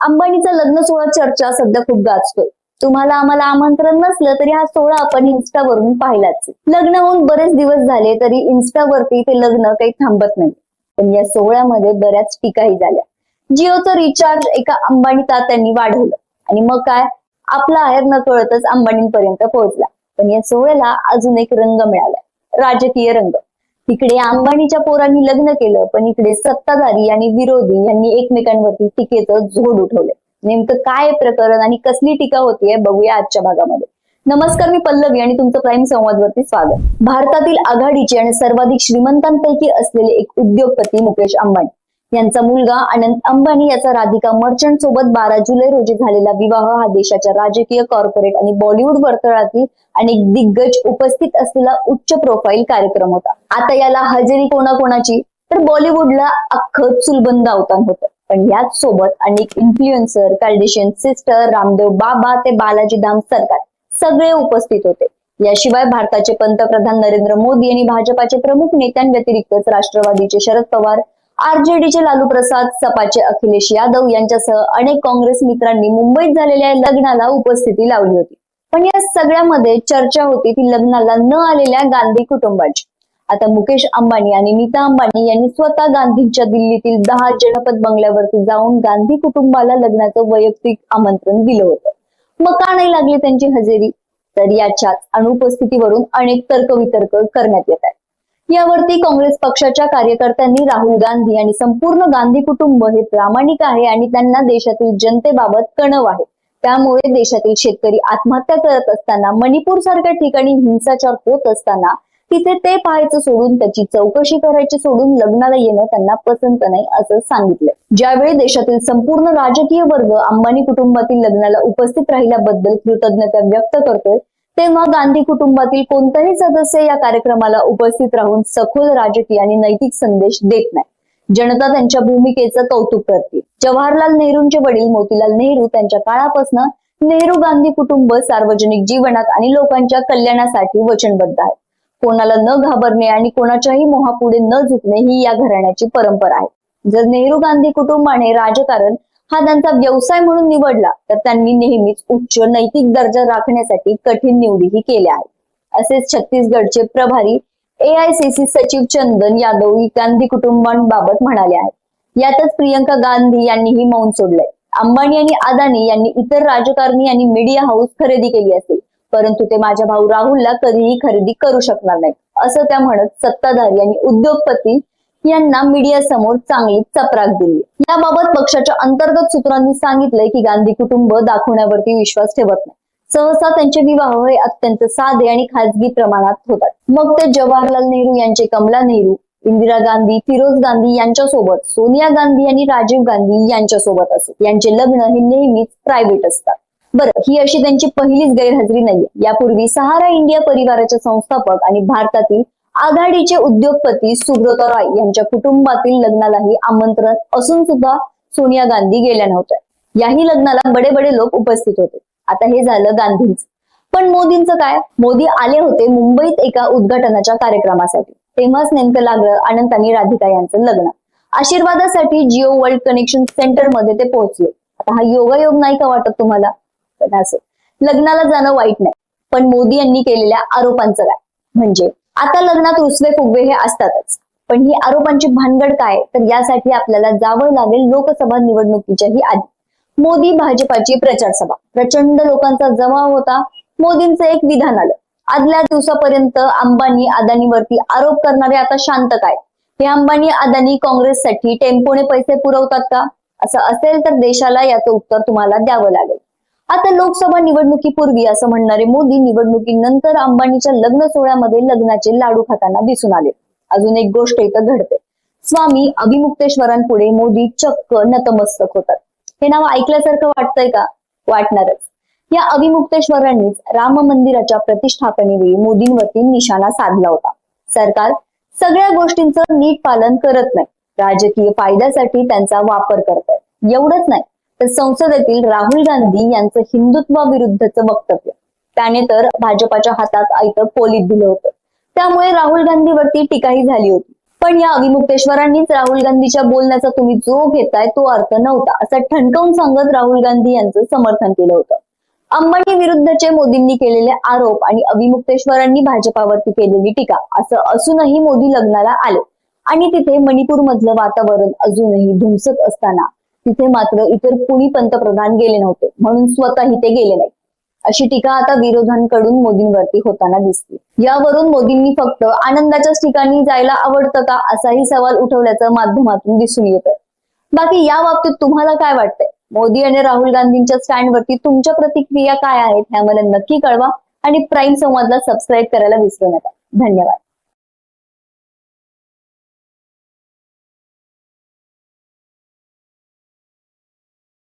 अंबानीचा लग्न सोहळा चर्चा सध्या खूप गाजतोय. तुम्हाला आम्हाला आमंत्रण नसलं तरी हा सोहळा आपण इन्स्टावरून पाहिलाच. लग्न होऊन बरेच दिवस झाले तरी इन्स्टावरती ते लग्न काही थांबत नाही. पण या सोहळ्यामध्ये बऱ्याच टीकाही झाल्या. जिओचं रिचार्ज एका अंबानी तात्यांनी वाढवलं. आणि मग काय? आपला आहेर न कळतच अंबानींपर्यंत पोहोचला. पण या सोहळ्याला अजून एक रंग मिळालाय राजकीय रंग. तिकडे अंबानीच्या पोरांनी लग्न केलं पण इकडे सत्ताधारी आणि विरोधी यांनी एकमेकांवरती टीकेचं झोड उठवले. नेमकं काय प्रकरण आणि कसली टीका होतीये बघूया आजच्या भागामध्ये. नमस्कार मी पल्लवी आणि तुमचं प्राईम संवादवरती स्वागत. भारतातील आघाडीचे आणि सर्वाधिक श्रीमंतांपैकी असलेले एक उद्योगपती मुकेश अंबानी. यांचा मुलगा अनंत अंबानी याचा राधिका मर्चंट सोबत बारा जुलै रोजी झालेला विवाह हा देशाच्या राजकीय कॉर्पोरेट आणि बॉलिवूड वर्तुळातील अनेक दिग्गज उपस्थित असलेला उच्च प्रोफाईल कार्यक्रम होता. आता याला हजेरी कोणाकोणाची? तर बॉलिवूडला अख्खं चुलबंद अवतान होतं. पण याच सोबत अनेक influencer Cartesian sister Ramdev Baba ते बालाजी धाम सरकार सगळे उपस्थित होते. याशिवाय भारताचे पंतप्रधान नरेंद्र मोदी आणि भाजपाचे प्रमुख नेत्यांव्यतिरिक्तच राष्ट्रवादीचे शरद पवार आरजेडीचे लालू प्रसाद सपाचे अखिलेश यादव यांच्यासह अनेक काँग्रेस मित्रांनी मुंबईत झालेल्या लग्नाला उपस्थिती लावली होती. पण या सगळ्यामध्ये चर्चा होती ती लग्नाला न आलेल्या गांधी कुटुंबाची. आता मुकेश अंबानी आणि नीता अंबानी यांनी स्वतः गांधींच्या दिल्लीतील दहा जनपद बंगल्यावरती जाऊन गांधी कुटुंबाला लग्नाचं वैयक्तिक आमंत्रण दिलं होतं. मग का नाही लागली त्यांची हजेरी? तर याच्याच अनुपस्थितीवरून अनेक तर्कवितर्क करण्यात येत आहेत. यावरती काँग्रेस पक्षाच्या कार्यकर्त्यांनी राहुल गांधी आणि संपूर्ण गांधी कुटुंब हे प्रामाणिक आहे आणि त्यांना देशातील जनतेबाबत कणव आहे. त्यामुळे देशातील शेतकरी आत्महत्या करत असताना मणिपूर सारख्या ठिकाणी हिंसाचार होत असताना तिथे ते पाहायचं सोडून त्याची चौकशी करायची सोडून लग्नाला येणं त्यांना पसंत नाही असं सांगितलं ज्यावेळी देशातील संपूर्ण राजकीय वर्ग अंबानी कुटुंबातील लग्नाला उपस्थित राहिल्याबद्दल कृतज्ञता व्यक्त करतोय तेव्हा गांधी कुटुंबातील कोणताही सदस्य या कार्यक्रमाला उपस्थित राहून सखोल राजकीय आणि नैतिक संदेश देत नाही. जनता त्यांच्या भूमिकेचं कौतुक करते. जवाहरलाल नेहरूंचे वडील मोतीलाल नेहरू त्यांच्या काळापासून नेहरू गांधी कुटुंब सार्वजनिक जीवनात आणि लोकांच्या कल्याणासाठी वचनबद्ध आहे कोणाला न घाबरणे आणि कोणाच्याही मोहापुढे न झुकणे ही या घराण्याची परंपरा आहे. जर नेहरू गांधी कुटुंबाने राजकारण हा त्यांचा व्यवसाय म्हणून निवडला तर त्यांनी नेहमीच उच्च नैतिक दर्जा राखण्यासाठी कठीण निवडीही केल्या आहेत. असेच छत्तीसगडचे प्रभारी एआयसीसी सचिव चंदन यादव गांधी कुटुंबांबाबत म्हणाले आहेत. यातच प्रियंका गांधी यांनीही मौन सोडलंय. अंबानी आणि अदानी यांनी इतर राजकारणी आणि मीडिया हाऊस खरेदी केली असेल परंतु ते माझ्या भाऊ राहुलला कधीही खरेदी करू शकणार नाहीत असं त्या म्हणत सत्ताधारी आणि उद्योगपती यांना मीडिया समोर चांगली चपराक दिली. याबाबत पक्षाच्या अंतर्गत सूत्रांनी सांगितलंय की गांधी कुटुंब दाखवण्यावरती विश्वास ठेवत नाही. सहसा त्यांचे विवाह हे अत्यंत साधे आणि खाजगी प्रमाणात होतात. मग ते जवाहरलाल नेहरू यांचे कमला नेहरू इंदिरा गांधी फिरोज गांधी यांच्यासोबत सोनिया गांधी आणि राजीव गांधी यांच्यासोबत असो. यांचे लग्न हे नेहमीच प्रायव्हेट असतात. बरं ही अशी त्यांची पहिलीच गैरहजेरी नाहीये. यापूर्वी सहारा इंडिया परिवाराचे संस्थापक आणि भारतातील आघाडीचे उद्योगपती सुब्रत रॉय यांच्या कुटुंबातील लग्नालाही आमंत्रण असून सुद्धा सोनिया गांधी गेल्या नव्हत्या. याही लग्नाला बडे बडे लोक उपस्थित होते. आता हे झालं गांधींच. पण मोदींचं काय? मोदी आले होते मुंबईत एका उद्घाटनाच्या कार्यक्रमासाठी. तेव्हाच नेमकं लागलं अनंत आणि राधिका यांचं लग्न. आशीर्वादासाठी जिओ वर्ल्ड कनेक्शन सेंटरमध्ये ते पोहोचले. आता हा योगायोग नाही का वाटत तुम्हाला? पण असं. लग्नाला जाणं वाईट नाही. पण मोदी यांनी केलेल्या आरोपांचं काय? म्हणजे आता लग्नात रुसवे फुगवे हे असतातच. पण ही आरोपांची भानगड काय? तर यासाठी आपल्याला जावं लागेल लोकसभा निवडणुकीच्याही आधी. मोदी भाजपाची प्रचार सभा प्रचंड लोकांचा जमाव होता. मोदींचं एक विधान आलं. आदल्या दिवसापर्यंत अंबानी अदानीवरती आरोप करणारे आता शांत काय? हे अंबानी अदानी काँग्रेससाठी टेम्पोने पैसे पुरवतात का? असं असेल तर देशाला याचं उत्तर तुम्हाला द्यावं लागेल. आता लोकसभा निवडणुकीपूर्वी असं म्हणणारे मोदी निवडणुकीनंतर अंबानीच्या लग्न सोहळ्यामध्ये लग्नाचे लाडू खाताना दिसून आले. अजून एक गोष्ट इथं घडते. स्वामी अभिमुक्तेश्वरांपुढे मोदी चक्क नतमस्तक होतात. हे नाव ऐकल्यासारखं वाटतंय का? वाटणारच. या अभिमुक्तेश्वरांनीच राम मंदिराच्या प्रतिष्ठापनेवेळी मोदींवरती निशाणा साधला होता. सरकार सगळ्या गोष्टींचं नीट पालन करत नाही. राजकीय फायद्यासाठी त्यांचा वापर करत आहे एवढंच नाही. तर संसदेतील राहुल गांधी यांचं हिंदुत्वाविरुद्धचं वक्तव्य. त्याने तर भाजपाच्या हातात आयतं पोलीत दिलं होतं. त्यामुळे राहुल गांधीवरती टीकाही झाली होती. पण या अविमुक्तेश्वरांनीच राहुल गांधीच्या बोलण्याचा तुम्ही जो घेताय तो अर्थ नव्हता असं ठणकावून सांगत राहुल गांधी यांचं समर्थन केलं होतं. अंबानी विरुद्धचे मोदींनी केलेले आरोप आणि अविमुक्तेश्वरांनी भाजपावरती केलेली टीका असं असूनही मोदी लग्नाला आले. आणि तिथे मणिपूर मधलं वातावरण अजूनही धुमसत असताना तिथे मात्र इतर कुणी पंतप्रधान गेले नव्हते. म्हणून स्वतःही ते गेले नाही. अशी टीका आता विरोधांकडून मोदींवरती होताना दिसते. यावरून मोदींनी फक्त आनंदाच्याच ठिकाणी जायला आवडतं का असाही सवाल उठवल्याचं माध्यमातून दिसून येतं बाकी या बाबतीत तुम्हाला काय वाटतंय? मोदी आणि राहुल गांधींच्या स्टँडवरती तुमच्या प्रतिक्रिया काय आहेत ह्या मला नक्की कळवा आणि प्राईम संवादला सबस्क्राईब करायला विसरू नका. धन्यवाद.